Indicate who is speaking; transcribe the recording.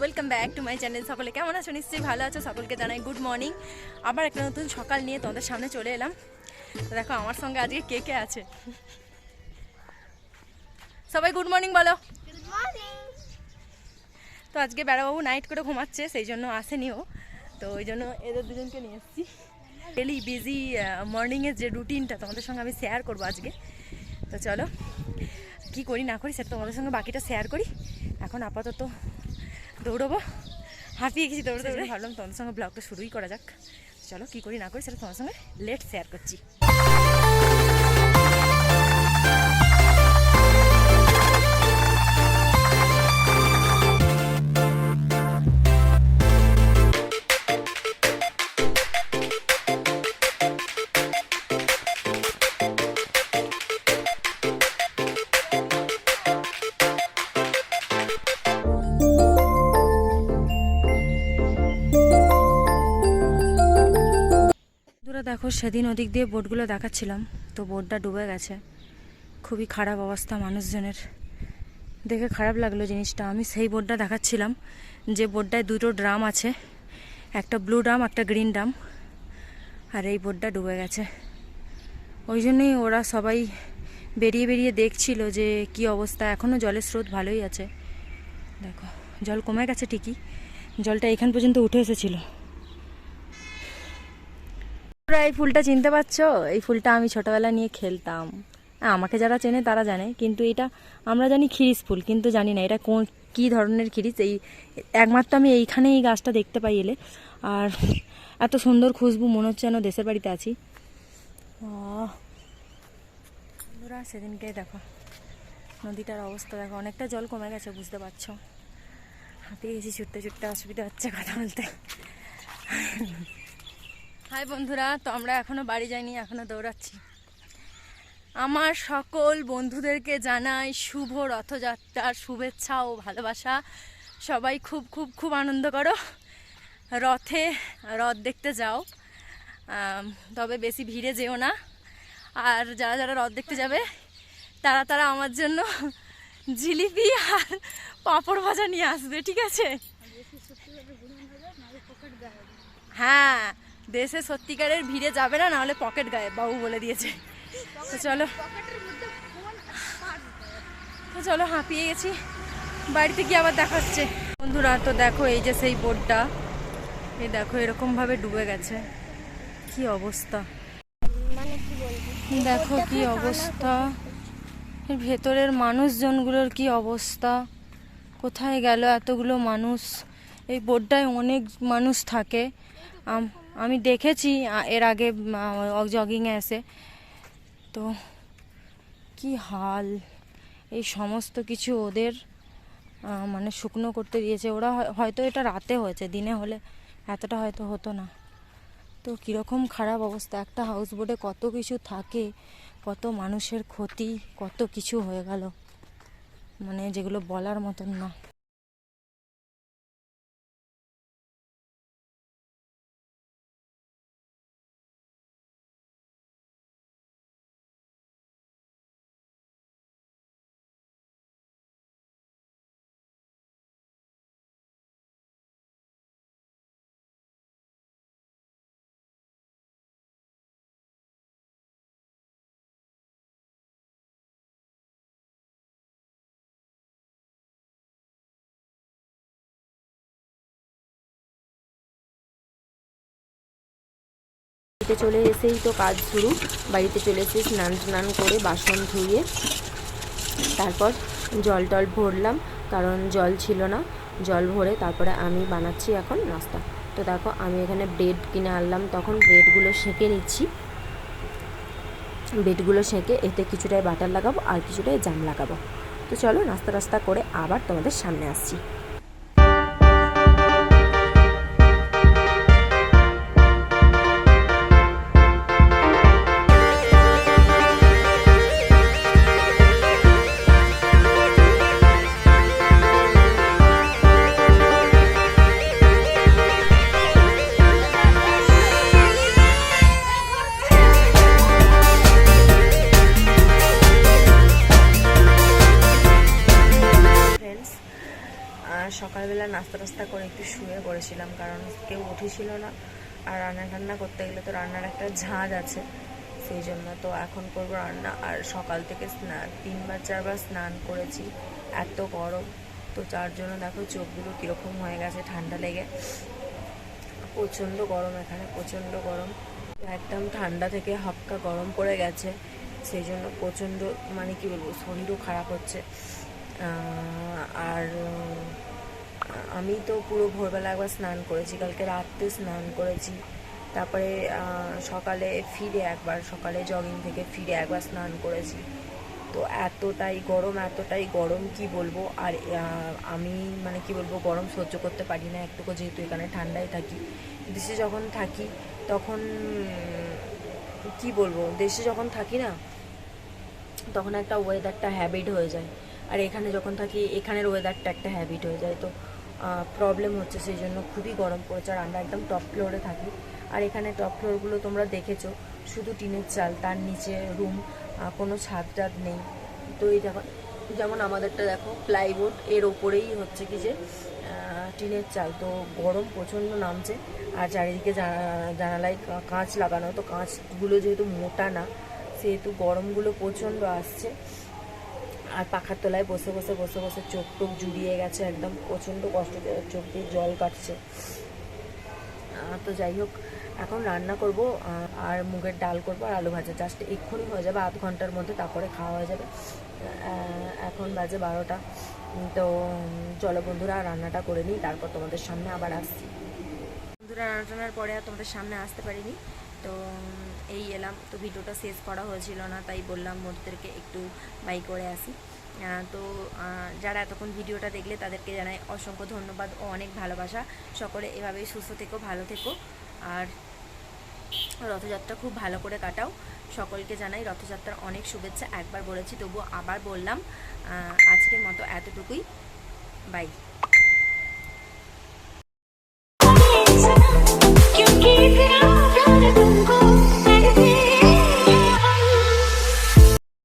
Speaker 1: Welcome back to my channel সকলে কেমন আছো? নিশ্চয়ই ভালো আছো। সকলকে জানাই গুড মর্নিং আবার একটা নতুন সকাল নিয়ে তোমাদের সামনে চলে এলাম। তো দেখো আমার সঙ্গে আজকে কে কে আছে? সবাই গুড মর্নিং বলো। তো আজকে বেড়াবাবু নাইট করে ঘুমাচ্ছে সেই জন্য আসেনি ও। তো ওই জন্য এদের দুজনকে নিয়ে এসেছি। ডেলি বিজি মর্নিংয়ের যে রুটিনটা তোমাদের সঙ্গে আমি শেয়ার করব আজকে। তো চলো কি করি না করি সেটা তোমাদের সঙ্গে বাকিটা শেয়ার করি। এখন আপাতত দৌড়বো। হাঁপিয়ে গেছি দৌড়ে দৌড়ে। ভাবলাম তোমাদের সঙ্গে ব্লগটা শুরুই করা যাক। চলো কী করি না করি সেটা তোমার সঙ্গে লেট শেয়ার করছি। দেখো, সেদিন ওদিক দিয়ে বোটগুলো দেখাচ্ছিলাম, তো বোটটা ডুবে গেছে। খুবই খারাপ অবস্থা মানুষজনের। দেখে খারাপ লাগল জিনিসটা। আমি সেই বোটটা দেখাচ্ছিলাম, যে বোটটায় দুটো ড্রাম আছে, একটা ব্লু ড্রাম, একটা গ্রিন ড্রাম, আর এই বোটটা ডুবে গেছে। ওই জন্যই ওরা সবাই বেরিয়ে বেরিয়ে দেখছিল যে কি অবস্থা। এখনও জলের স্রোত ভালোই আছে। দেখো, জল কমে গেছে ঠিকই, জলটা এখান পর্যন্ত উঠে এসেছিল। তোমরা এই ফুলটা চিনতে পারছ? এই ফুলটা আমি ছোটবেলা নিয়ে খেলতাম। হ্যাঁ, আমাকে যারা চেনে তারা জানে কিন্তু এটা আমরা জানি খিরিস ফুল কিন্তু জানি না এটা কোন কী ধরনের খিরিস। এই একমাত্র আমি এইখানে এই গাছটা দেখতে পাই এলে। আর এত সুন্দর খুশবু মনে হচ্ছে যেন দেশের বাড়িতে আছি। বন্ধুরা সেদিনকে দেখো নদীটার অবস্থা দেখো অনেকটা জল কমে গেছে বুঝতে পারছ। হাঁপিয়ে গেছি ছুটতে ছুটতে অসুবিধা হচ্ছে কথা বলতে। হাই বন্ধুরা তো আমরা এখনও বাড়ি যাইনি এখনও দৌড়াচ্ছি। আমার সকল বন্ধুদেরকে জানাই শুভ রথযাত্রার শুভেচ্ছা ও ভালোবাসা। সবাই খুব খুব খুব আনন্দ করো। রথে রথ দেখতে যাও। তবে বেশি ভিড়ে যেও না। আর যারা যারা রথ দেখতে যাবে তারা তারা আমার জন্য জিলিপি আর পাঁপড় ভাজা নিয়ে আসবে ঠিক আছে? হ্যাঁ দেশে সত্যিকারের ভিড়ে যাবে না, নাহলে পকেট গায়ে, বাবু বলে দিয়েছে। তো চলো। তো চলো, হাঁপিয়ে গেছি। বাড়িতে গিয়ে আবার দেখা হচ্ছে। বন্ধুরা, তো দেখো এই যে সেই বোর্ডটা এই দেখো এরকম ভাবে ডুবে গেছে। কি অবস্থা? দেখো কি অবস্থা। ভেতরের মানুষজনগুলোর কি অবস্থা? কোথায় গেল এতগুলো মানুষ? এই বোর্ডটায় অনেক মানুষ থাকে। আম- দেখেছি এর আগে জগিংয়ে এসে তো কি হাল, এই সমস্ত কিছু ওদের মানে শুকনো করতে দিয়েছে। ওরা হয়- হয়তো এটা রাতে হয়েছে, দিনে হলে এতটা হয়তো হতো না। তো কীরকম খারাপ অবস্থা, একটা হাউস বোটে কত কিছু থাকে, কত মানুষের ক্ষতি, কত কিছু হয়ে গেল। মানে যেগুলো বলার মতন না। বাড়িতে চলে এসেই তো কাজ শুরু। বাড়িতে চলে এসে স্নান স্নান করে বাসন ধুয়ে তারপর জল টল ভরলাম, কারণ জল ছিল না। জল ভরে তারপরে আমি বানাচ্ছি এখন নাস্তা। তো দেখো, আমি এখানে ব্রেড কিনে আনলাম। তখন ব্রেডগুলো সেঁকে নিচ্ছি। ব্রেডগুলো সেঁকে এতে কিছুটাই বাটার লাগাবো আর কিছুটাই জাম লাগাবো। তো চলো, নাস্তা টাস্তা করে আবার তোমাদের সামনে আসছি। নাস্তা টাস্তা করে একটু শুয়ে পড়েছিলাম, কারণ কেউ উঠেছিল না। আর রান্না টান্না করতে গেলে তো রান্নার একটা ঝাঁজ আছে, সেই জন্য তো এখন করব রান্না। আর সকাল থেকে স্নান, তিনবার চারবার স্নান করেছি, এত গরম। তো যার জন্য দেখো চোখগুলো কীরকম হয়ে গেছে, ঠান্ডা লেগে। প্রচণ্ড গরম এখানে, প্রচণ্ড গরম। একদম ঠান্ডা থেকে হাপকা গরম পড়ে গেছে, সেই জন্য প্রচণ্ড মানে কি বলব, শরীরও খারাপ হচ্ছে। আর আমি তো পুরো ভোরবেলা একবার স্নান করেছি, কালকে রাত্রে স্নান করেছি। তারপরে সকালে ফিরে একবার, সকালে জগিং থেকে ফিরে একবার স্নান করেছি। তো এতটাই গরম এতটাই গরম, কি বলব? আর আমি মানে কি বলব, গরম সহ্য করতে পারি না একটুকু যেহেতু এখানে ঠান্ডায় থাকি। দেশে যখন থাকি, তখন, কি বলব, দেশে যখন থাকি না, তখন একটা ওয়েদারটা হ্যাবিট হয়ে যায়। আর এখানে যখন থাকি, এখানের ওয়েদারটা একটা হ্যাবিট হয়ে যায়। তো প্রবলেম হচ্ছে, সেই জন্য খুবই গরম পড়েছে, আর আমরা একদম টপ ফ্লোরে থাকি। আর এখানে টপ ফ্লোরগুলো তোমরা দেখেছ, শুধু টিনের চাল, তার নিচে রুম কোনো ছাদ টাদ নেই। তো এই যেমন যেমন আমাদেরটা দেখো প্লাইউড এর ওপরেই হচ্ছে কি যে টিনের চাল। তো গরম প্রচণ্ড নামছে, আর চারিদিকে জানা- জানালায় কাঁচ লাগানো। তো কাঁচগুলো যেহেতু মোটা না, সেহেতু গরমগুলো প্রচণ্ড আসছে। আর পাখার তলায় বসে বসে বসে বসে চোখ টোক জুড়িয়ে গেছে, একদম প্রচণ্ড কষ্ট চোখ দিয়ে জল কাটছে। তো যাই হোক, এখন রান্না করব আর মুগের ডাল করব আর আলু ভাজা। জাস্ট এক্ষুনি হয়ে যাবে, আধ ঘণ্টার মধ্যে তারপরে খাওয়া হয়ে যাবে। এখন বাজে বারোটা। তো চলো বন্ধুরা, রান্নাটা করে নিই, তারপর তোমাদের সামনে আবার আসছি। বন্ধুরা রান্না পরে আর তোমাদের সামনে আসতে পারিনি। তো এই এলাম। তো ভিডিওটা শেষ করা হয়েছিল না, তাই বললাম মোটদেরকে একটু বাই করে আসি। তো যারা এতক্ষণ ভিডিওটা দেখলে তাদেরকে জানাই অসংখ্য ধন্যবাদ ও অনেক ভালোবাসা। সকলে এভাবেই সুস্থ থেকো, ভালো থেকো। আর রথযাত্রা খুব ভালো করে কাটাও। সকলকে জানাই রথযাত্রার অনেক শুভেচ্ছা। একবার বলেছি, তবু আবার বললাম আজকের মতো এতটুকুই। বাই।